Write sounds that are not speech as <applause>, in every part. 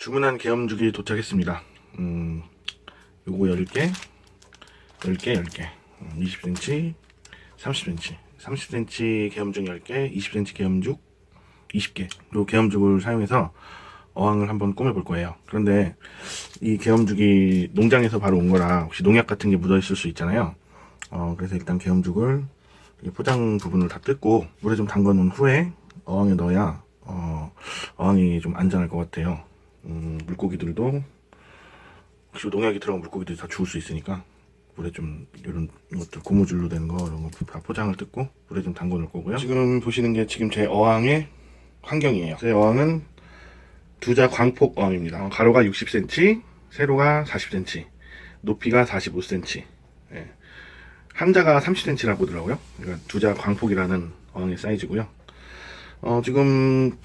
주문한 계엄죽이 도착했습니다. 음, 요거 10개, 10개, 10개. 음, 20cm, 30cm. 30cm 계엄죽 10개, 20cm 계엄죽 20개. 요 계엄죽을 사용해서 어항을 한번 꾸며볼 거예요. 그런데 이 계엄죽이 농장에서 바로 온 거라 혹시 농약 같은 게 묻어 있을 수 있잖아요. 어, 그래서 일단 계엄죽을 이 포장 부분을 다 뜯고 물에 좀 담가 놓은 후에 어항에 넣어야 어, 어항이 좀 안전할 것 같아요. 음, 물고기들도 혹시 농약이 들어간 물고기들이 다 죽을 수 있으니까 물에 좀 이런 것들 고무줄로 된 거 이런 거 다 포장을 뜯고 물에 좀 담궈 놓을 거고요. 지금 보시는 게 지금 제 어항의 환경이에요. 제 어항은 두자 광폭 어항입니다. 어, 가로가 60cm, 세로가 40cm, 높이가 45cm. 예. 한자가 30cm라고 보더라고요. 그러니까 두자 광폭이라는 어항의 사이즈고요. 어, 지금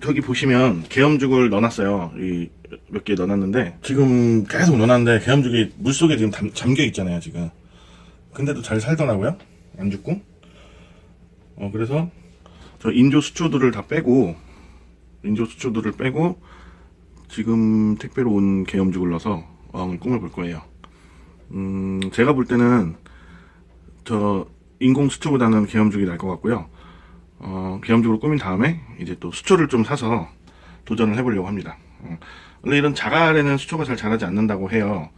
저기 보시면 계엄죽을 넣어놨어요. 이 몇 개 넣어놨는데 지금 계속 넣어놨는데 계엄죽이 물 속에 지금 담, 잠겨 있잖아요. 지금. 근데도 잘 살더라고요. 안 죽고. 어 그래서 저 인조 수초들을 다 빼고 인조 수초들을 빼고 지금 택배로 온 계엄죽을 넣어서 어항을 꾸며볼 거예요. 음 제가 볼 때는 저 인공 수초보다는 계엄죽이 날 것 같고요. 어, 계엄적으로 꾸민 다음에 이제 또 수초를 좀 사서 도전을 해보려고 합니다. 어, 원래 이런 자갈에는 수초가 잘 자라지 않는다고 해요.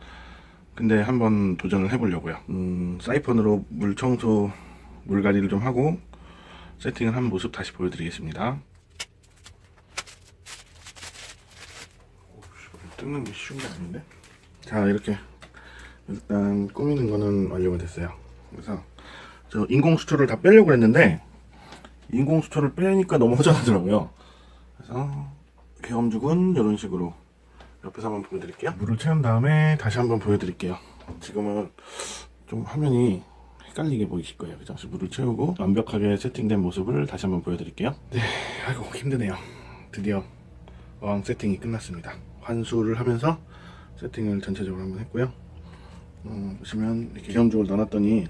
근데 한번 도전을 해보려고요. 음, 사이펀으로 물 청소, 물갈이를 좀 하고 세팅을 한 모습 다시 보여드리겠습니다. 뜯는 게 쉬운 게 아닌데? 자, 이렇게 일단 꾸미는 거는 완료가 됐어요. 그래서 저 인공 수초를 다 빼려고 했는데 인공 수초를 빼니까 너무 허전하더라고요. 그래서 계엄죽은 이런 식으로 옆에서 한번 보여드릴게요. 물을 채운 다음에 다시 한번 보여드릴게요. 지금은 좀 화면이 헷갈리게 보이실 거예요. 그죠? 물을 채우고 완벽하게 세팅된 모습을 다시 한번 보여드릴게요. 네, 아이고 힘드네요. 드디어 어항 세팅이 끝났습니다. 환수를 하면서 세팅을 전체적으로 한번 했고요. 음, 보시면 이렇게 계엄죽을 넣어놨더니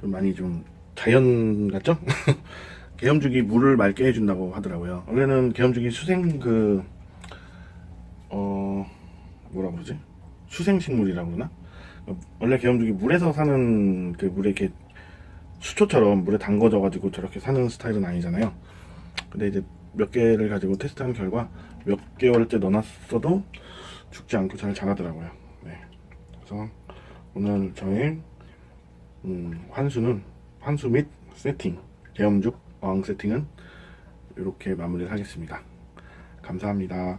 좀 많이 좀 자연 같죠? <laughs> 계엄죽이 물을 맑게 해준다고 하더라고요. 원래는 계엄죽이 수생 그, 어, 뭐라 그러지? 수생식물이라고 그러나? 원래 계엄죽이 물에서 사는 그 물에 이렇게 수초처럼 물에 담궈져가지고 저렇게 사는 스타일은 아니잖아요. 근데 이제 몇 개를 가지고 테스트한 결과 몇 개월째 넣어놨어도 죽지 않고 잘 자라더라고요. 네. 그래서 오늘 저의 음, 환수는 환수 및 세팅 계엄죽 어항 세팅은 이렇게 마무리를 하겠습니다. 감사합니다.